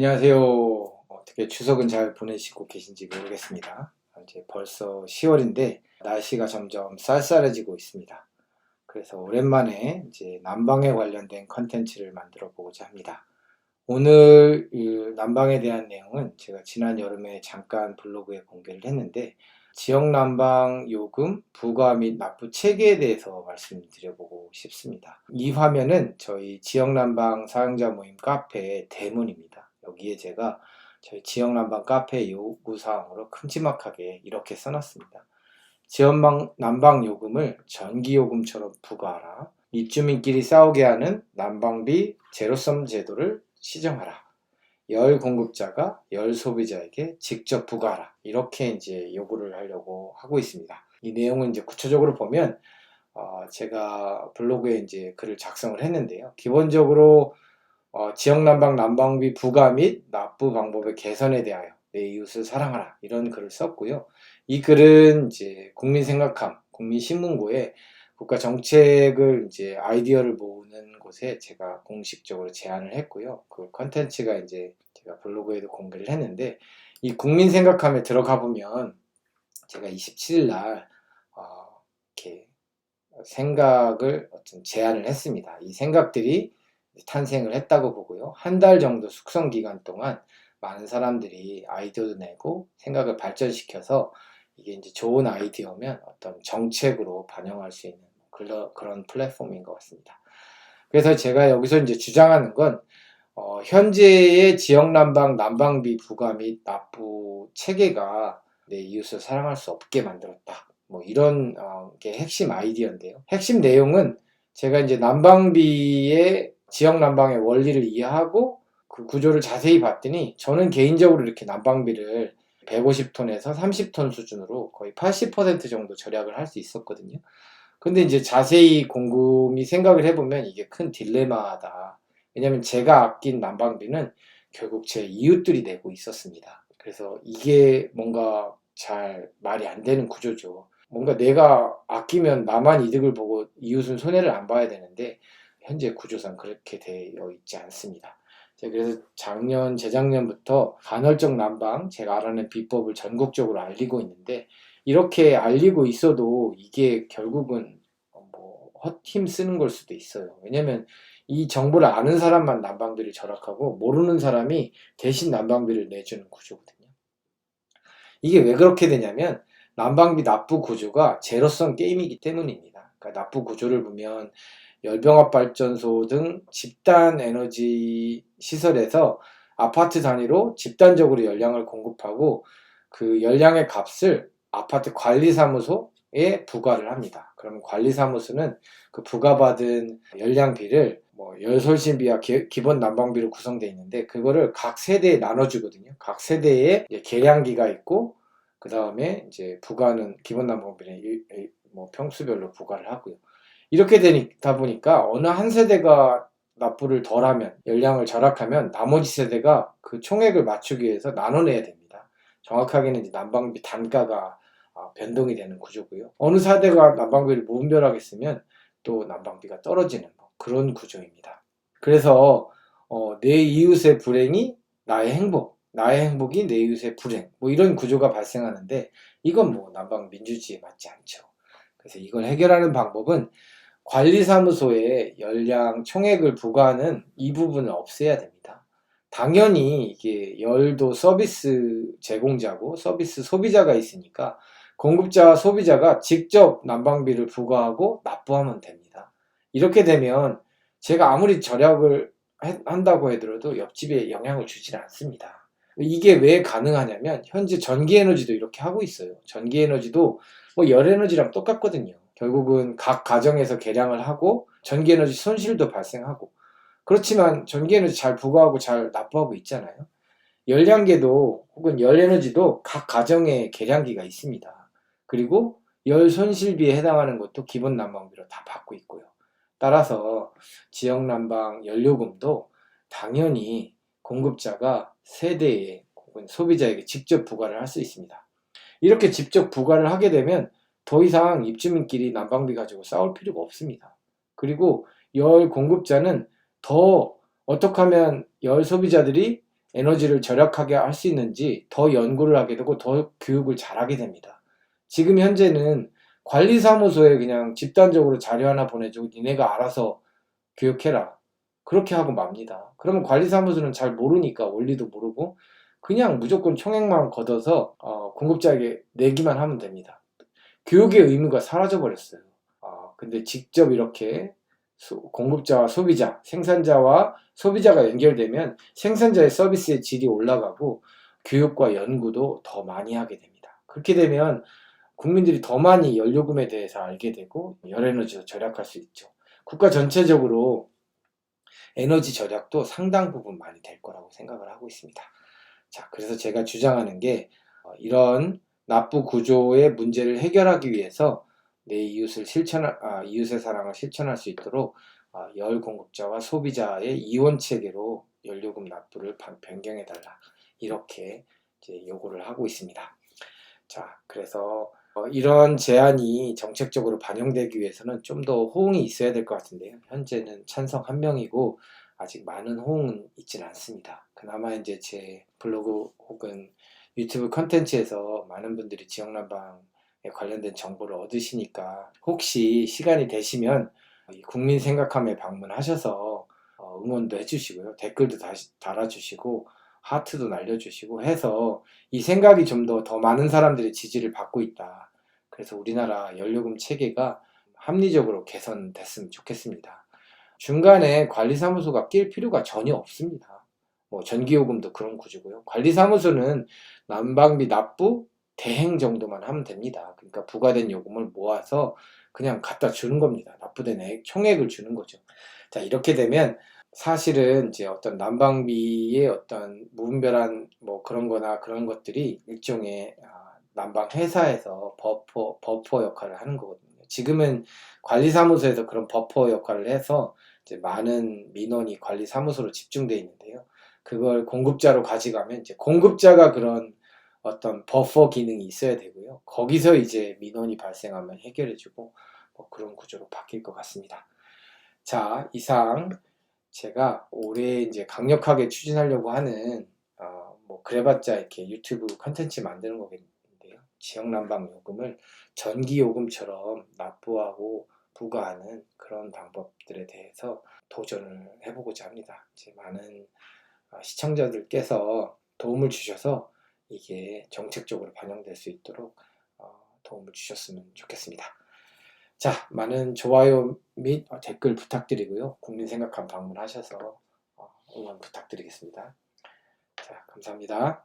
안녕하세요. 어떻게 추석은 잘 보내시고 계신지 모르겠습니다. 이제 벌써 10월인데 날씨가 점점 쌀쌀해지고 있습니다. 그래서 오랜만에 이제 난방에 관련된 컨텐츠를 만들어 보고자 합니다. 오늘 이 난방에 대한 내용은 제가 지난 여름에 잠깐 블로그에 공개를 했는데 지역 난방 요금 부과 및 납부 체계에 대해서 말씀드려보고 싶습니다. 이 화면은 저희 지역 난방 사용자 모임 카페의 대문입니다. 여기에 제가 저희 지역 난방 카페 요구사항으로 큼지막하게 이렇게 써놨습니다. 지역방 난방 요금을 전기 요금처럼 부과하라. 입주민끼리 싸우게 하는 난방비 제로섬 제도를 시정하라. 열 공급자가 열 소비자에게 직접 부과하라. 이렇게 이제 요구를 하려고 하고 있습니다. 이 내용은 이제 구체적으로 보면 어 제가 블로그에 이제 글을 작성을 했는데요. 기본적으로 어, 지역 난방 난방비 부과 및 납부 방법의 개선에 대하여 내 이웃을 사랑하라 이런 글을 썼고요. 이 글은 이제 국민 생각함 국민 신문고에 국가 정책을 이제 아이디어를 모으는 곳에 제가 공식적으로 제안을 했고요. 그 컨텐츠가 이제 제가 블로그에도 공개를 했는데 이 국민 생각함에 들어가 보면 제가 27일 날 어, 이렇게 생각을 어떤 제안을 했습니다. 이 생각들이 탄생을 했다고 보고요. 한 달 정도 숙성 기간 동안 많은 사람들이 아이디어도 내고 생각을 발전시켜서 이게 이제 좋은 아이디어면 어떤 정책으로 반영할 수 있는 그런, 플랫폼인 것 같습니다. 그래서 제가 여기서 이제 주장하는 건 어, 현재의 지역 난방 난방비 부과 및 납부 체계가 내 이웃을 사랑할 수 없게 만들었다. 뭐 이런 어, 게 핵심 아이디어인데요. 핵심 내용은 제가 이제 난방비의 지역 난방의 원리를 이해하고 그 구조를 자세히 봤더니 저는 개인적으로 이렇게 난방비를 150톤에서 30톤 수준으로 거의 80% 정도 절약을 할 수 있었거든요. 근데 이제 자세히 곰곰이 생각을 해보면 이게 큰 딜레마다. 왜냐면 제가 아낀 난방비는 결국 제 이웃들이 내고 있었습니다. 그래서 이게 뭔가 잘 말이 안 되는 구조죠. 뭔가 내가 아끼면 나만 이득을 보고 이웃은 손해를 안 봐야 되는데 현재 구조상 그렇게 되어 있지 않습니다. 그래서 작년, 재작년부터 간헐적 난방 제가 알아낸 비법을 전국적으로 알리고 있는데 이렇게 알리고 있어도 이게 결국은 뭐 헛힘 쓰는 걸 수도 있어요. 왜냐면 이 정보를 아는 사람만 난방비를 절약하고 모르는 사람이 대신 난방비를 내주는 구조거든요. 이게 왜 그렇게 되냐면 난방비 납부 구조가 제로성 게임이기 때문입니다. 그러니까 납부 구조를 보면 열병합 발전소 등 집단 에너지 시설에서 아파트 단위로 집단적으로 열량을 공급하고 그 열량의 값을 아파트 관리사무소에 부과를 합니다. 그러면 관리사무소는 그 부과받은 열량비를 뭐 열솔신비와 기 본 난방비로 구성되어 있는데 그거를 각 세대에 나눠주거든요. 각 세대에 계량기가 있고 그 다음에 이제 부과는 기본 난방비는 뭐 평수별로 부과를 하고요. 이렇게 되다 보니까 어느 한 세대가 납부를 덜하면 열량을 절약하면 나머지 세대가 그 총액을 맞추기 위해서 나눠내야 됩니다. 정확하게는 이제 난방비 단가가 아, 변동이 되는 구조고요. 어느 세대가 난방비를 무분별하게 쓰면 또 난방비가 떨어지는 뭐 그런 구조입니다. 그래서 어, 내 이웃의 불행이 나의 행복, 나의 행복이 내 이웃의 불행, 뭐 이런 구조가 발생하는데 이건 뭐 난방 민주주의에 맞지 않죠. 그래서 이걸 해결하는 방법은 관리사무소에 열량 총액을 부과하는 이 부분을 없애야 됩니다. 당연히 이게 열도 서비스 제공자고 서비스 소비자가 있으니까 공급자와 소비자가 직접 난방비를 부과하고 납부하면 됩니다. 이렇게 되면 제가 아무리 절약을 한다고 하더라도 옆집에 영향을 주질 않습니다. 이게 왜 가능하냐면 현재 전기에너지도 이렇게 하고 있어요. 전기에너지도 뭐 열에너지랑 똑같거든요. 결국은 각 가정에서 개량을 하고 전기에너지 손실도 발생하고 그렇지만 전기에너지 잘 부과하고 잘 납부하고 있잖아요. 열량계도 혹은 열에너지도 각 가정에 계량기가 있습니다. 그리고 열 손실비에 해당하는 것도 기본 난방비로 다 받고 있고요. 따라서 지역 난방 연료금도 당연히 공급자가 세대에 혹은 소비자에게 직접 부과를 할 수 있습니다. 이렇게 직접 부과를 하게 되면 더 이상 입주민끼리 난방비 가지고 싸울 필요가 없습니다. 그리고 열 공급자는 더 어떻게 하면 열 소비자들이 에너지를 절약하게 할 수 있는지 더 연구를 하게 되고 더 교육을 잘하게 됩니다. 지금 현재는 관리사무소에 그냥 집단적으로 자료 하나 보내주고 니네가 알아서 교육해라. 그렇게 하고 맙니다. 그러면 관리사무소는 잘 모르니까 원리도 모르고 그냥 무조건 총액만 걷어서 어, 공급자에게 내기만 하면 됩니다. 교육의 의무가 사라져 버렸어요. 아, 근데 직접 이렇게 소- 공급자와 소비자, 생산자와 소비자가 연결되면 생산자의 서비스의 질이 올라가고 교육과 연구도 더 많이 하게 됩니다. 그렇게 되면 국민들이 더 많이 연료금에 대해서 알게 되고 열에너지도 절약할 수 있죠. 국가 전체적으로 에너지 절약도 상당 부분 많이 될 거라고 생각을 하고 있습니다. 자, 그래서 제가 주장하는 게 어, 이런 납부 구조의 문제를 해결하기 위해서 내 이웃을 실천할, 아, 이웃의 사랑을 실천할 수 있도록 아, 열 공급자와 소비자의 이원 체계로 연료금 납부를 반- 변경해 달라. 이렇게 이제 요구를 하고 있습니다. 자, 그래서 어, 이런 제안이 정책적으로 반영되기 위해서는 좀 더 호응이 있어야 될 것 같은데요. 현재는 찬성 한 명이고 아직 많은 호응은 있지는 않습니다. 그나마 이제 제 블로그 혹은 유튜브 컨텐츠에서 많은 분들이 지역난방에 관련된 정보를 얻으시니까 혹시 시간이 되시면 이 국민 생각함에 방문하셔서 어, 응원도 해주시고요. 댓글도 다시 달아주시고 하트도 날려주시고 해서 이 생각이 좀더더 많은 사람들의 지지를 받고 있다. 그래서 우리나라 연료금 체계가 합리적으로 개선됐으면 좋겠습니다. 중간에 관리사무소가 낄 필요가 전혀 없습니다. 뭐 전기요금도 그런 구조고요. 관리사무소는 난방비 납부 대행 정도만 하면 됩니다. 그러니까 부과된 요금을 모아서 그냥 갖다 주는 겁니다. 납부된 액, 총액을 주는 거죠. 자, 이렇게 되면 사실은 이제 어떤 난방비의 어떤 무분별한 뭐 그런 거나 그런 것들이 일종의 아, 난방 회사에서 버퍼, 버퍼 역할을 하는 거거든요. 지금은 관리사무소에서 그런 버퍼 역할을 해서 이제 많은 민원이 관리사무소로 집중돼 있는데요. 그걸 공급자로 가져가면 이제 공급자가 그런 어떤 버퍼 기능이 있어야 되고요. 거기서 이제 민원이 발생하면 해결해주고 뭐 그런 구조로 바뀔 것 같습니다. 자, 이상 제가 올해 이제 강력하게 추진하려고 하는 어, 뭐 그래봤자 이렇게 유튜브 컨텐츠 만드는 거겠는데요. 지역 난방 요금을 전기 요금처럼 납부하고 부과하는 그런 방법들에 대해서 도전을 해보고자 합니다. 이제 많은 어, 시청자들께서 도움을 주셔서 이게 정책적으로 반영될 수 있도록 어, 도움을 주셨으면 좋겠습니다. 자, 많은 좋아요 및 어, 댓글 부탁드리고요. 국민 생각함 방문하셔서 어, 응원 부탁드리겠습니다. 자, 감사합니다.